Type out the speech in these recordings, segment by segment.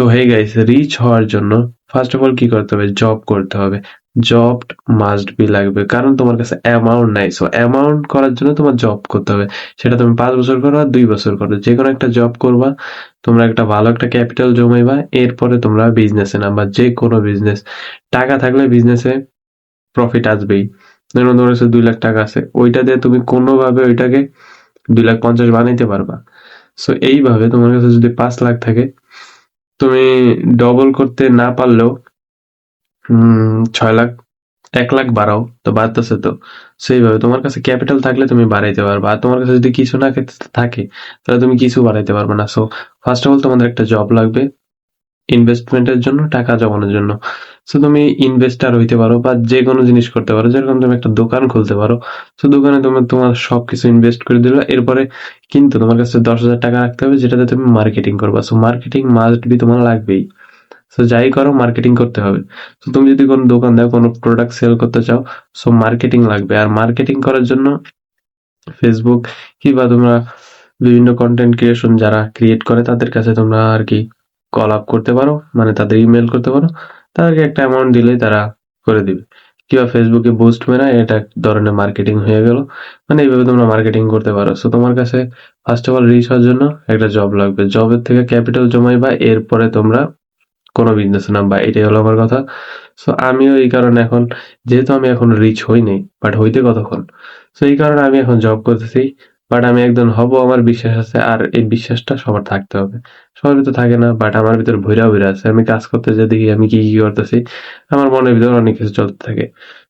তো hey guys rich হওয়ার জন্য ফার্স্ট অফ অল কি করতে হবে? জব করতে হবে। জব মাস্ট বি লাগবে। কারণ তোমার কাছে অ্যামাউন্ট নাই। সো অ্যামাউন্ট করার জন্য তোমার জব করতে হবে। সেটা তুমি পাঁচ বছর করো আর দুই বছর করো। যে কোনো একটা জব করবা, তোমরা একটা ভালো একটা ক্যাপিটাল জমাইবা, এরপরে তোমরা বিজনেসে নামবা। যে কোনো বিজনেস টাকা থাকলে বিজনেসে প্রফিট আসবেই। ধরুন তোমার কাছে দুই লাখ টাকা আছে। ওইটা দিয়ে তুমি কোনোভাবে ওইটাকে দুই লাখ পঞ্চাশ বানাইতে পারবা। সো এইভাবে তোমার কাছে যদি পাঁচ লাখ থাকে তুমি ডবল করতে না পারলেও ছয় লাখ, এক লাখ বাড়াও, তো বাড়তেছে তো। সেইভাবে তোমার কাছে ক্যাপিটাল থাকলে তুমি বাড়াইতে পারবে। আর তোমার কাছে যদি কিছু না থাকে, তাহলে তুমি কিছু বাড়াইতে পারবে না। সো ফার্স্ট অফ অল তোমাদের একটা জব লাগবে ইনভেস্টমেন্টের জন্য, টাকা জমানোর জন্য। সো তুমি ইনভেস্টার হইতে পারো বা যে কোনো জিনিস করতে পারো, যেরকম তুমি একটা দোকান খুলতে পারো তো দোকানে তোমার তোমার সবকিছু ইনভেস্ট করে দিলো। এরপরে কিন্তু তোমার কাছে দশ হাজার টাকা রাখতে হবে, যেটাতে তুমি মার্কেটিং করবা। সো মার্কেটিং মাস্ট বি তোমার লাগবেই। সো যাই করো মার্কেটিং করতে হবে। তো তুমি যদি কোনো দোকান দাও, কোনো প্রোডাক্ট সেল করতে চাও সো মার্কেটিং লাগবে। আর মার্কেটিং করার জন্য ফেসবুক কিংবা তোমরা বিভিন্ন কন্টেন্ট ক্রিয়েশন যারা ক্রিয়েট করে, তাদের কাছে তোমরা আর কি কল আপ করতে পারো। মানে তাদের ইমেল করতে পারো। তাদেরকে একটা অ্যামাউন্ট দিলেই তারা করে দিবে। কিংবা ফেসবুকে বুস্ট মেরা, এটা এক ধরনের মার্কেটিং হয়ে গেল। মানে এইভাবে তোমরা মার্কেটিং করতে পারো। সো তোমার কাছে ফার্স্ট অফ অল রিচ হওয়ার জন্য একটা জব লাগবে। জবের থেকে ক্যাপিটাল জমাই বা এরপরে তোমরা কোনো বিজনেস নামবা। এটাই হলো আমার কথা। সো আমিও এই কারণে এখন, যেহেতু আমি এখন রিচ হইনি বাট হইতে কতক্ষণ? সো এই কারণে আমি এখন জব করতেছি। বাট আমি একজন হব, আমার বিশ্বাস আছে, আর এই বিশ্বাসটা সবার থাকতে হবে। সবার ভিতর থাকে না বাট আমার ভিতর ভৈরা ভৈরা আছে। আমি কাজ করতে যে দেখি আমি কি কি করতেছি, আমার মনের ভিতর অনেক কিছু চলতে থাকে।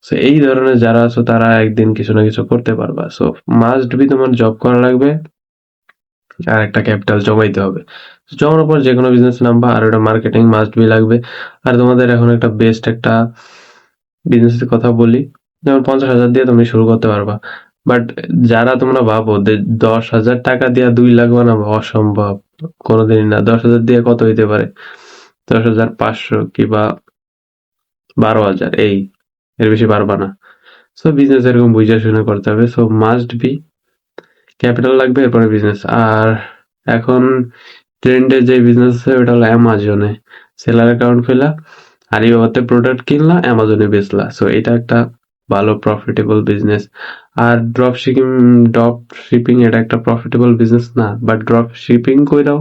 সো এই ধরনের যারা আছো, তারা একদিন কিছু না কিছু করতে পারবা। সো মাস্ট বি তোমার জব করা লাগবে, আর একটা ক্যাপিটাল জমাইতে হবে। জমানোর পর যে কোনো বিজনেস নামবা, আর ওটা মার্কেটিং মাস্ট বি লাগবে। আর তোমাদের এখন একটা বেস্ট একটা বিজনেসের কথা বলি, যেমন পঞ্চাশ হাজার দিয়ে তুমি শুরু করতে পারবা। বাট যারা তোমরা ভাবো যে দশ হাজার টাকা দিয়ে দুই লাখ বানাবো, অসম্ভব। কোনোদিনই না। দশ হাজার দিয়ে কত হইতে পারে? দশ হাজার পাঁচশো কিংবা বারো হাজার, এই, এর বেশি পারবা না। সো বিজনেস এরকম বুঝে শুনে করতে হবে। সো মাস্ট বি ক্যাপিটাল লাগবে, এরপরে বিজনেস আর এখন ট্রেন্ডে যে বিজনেস আছে, ওটা হলো অ্যামাজনে সেলার অ্যাকাউন্ট খুলা আলিবাবাতে প্রোডাক্ট কিনলা অ্যামাজনে বেচলা। সো এটা একটা ভালো প্রফিটেবল বিজনেস আর ড্রপ শিপিং ড্রপ শিপিং এটা একটা প্রফিটেবল বিজনেস না বাট ড্রপ শিপিং কইরাও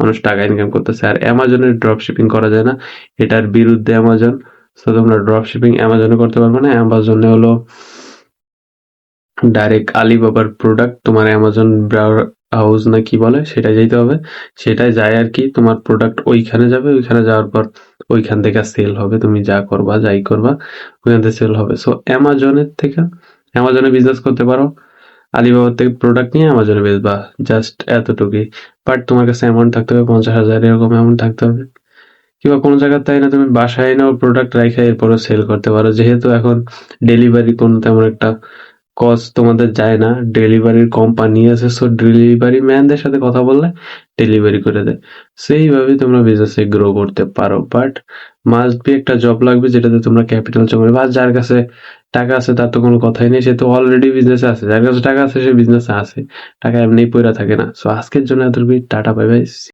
মানুষ টাকা ইনকাম করতেছে। আর অ্যামাজনের ড্রপ শিপিং করা যায় না, এটার বিরুদ্ধে অ্যামাজন সো তোমরা ড্রপ শিপিং অ্যামাজনে করতে পারবে না অ্যামাজনে হলো ডাইরেক্ট আলিবাবার প্রোডাক্ট তোমার অ্যামাজন হাউস না কি বলে সেটা যেতে হবে। সেটাই যায় আর কি, তোমার প্রোডাক্ট ওইখানে যাবে, ওইখানে যাওয়ার পর ওইখান থেকে সেল হবে, তুমি যা করবা, যাই করবা, ওইখান থেকে সেল হবে। সো অ্যামাজনের থেকে অ্যামাজনে বিজনেস করতে পারো, আলিবাবার থেকে প্রোডাক্ট নিয়ে অ্যামাজনে বেচবা জাস্ট এতটুকুই। বাট তোমার কাছে অ্যামাউন্ট থাকতে হবে, পঞ্চাশ হাজার, এরকম অ্যামাউন্ট থাকতে হবে। কিংবা কোনো জায়গার তাই না তুমি বাসায় নাও প্রোডাক্ট রাখা এরপরে সেল করতে পারো। যেহেতু এখন ডেলিভারি কোনো তেমন একটা কস্ট তোমাদের যায় না ডেলিভারির কোম্পানি আছে সো ডেলিভারি ম্যানদের সাথে কথা বললে ডেলিভারি করে দেয়। সেইভাবে তোমরা বিজনেসে গ্রো করতে পারো। বাট মাস্ট বি একটা জব লাগবে যেটাতে তোমরা ক্যাপিটাল জমাবে। বা যার কাছে টাকা আছে, তার তো কোনো কথাই নেই। সে তো অলরেডি বিজনেসে আছে। যার কাছে টাকা আছে, সে বিজনেসে আছে। টাকা এমনি পয়রা থাকে না। সো আজকের জন্য এতটুকুই। Tata bye bye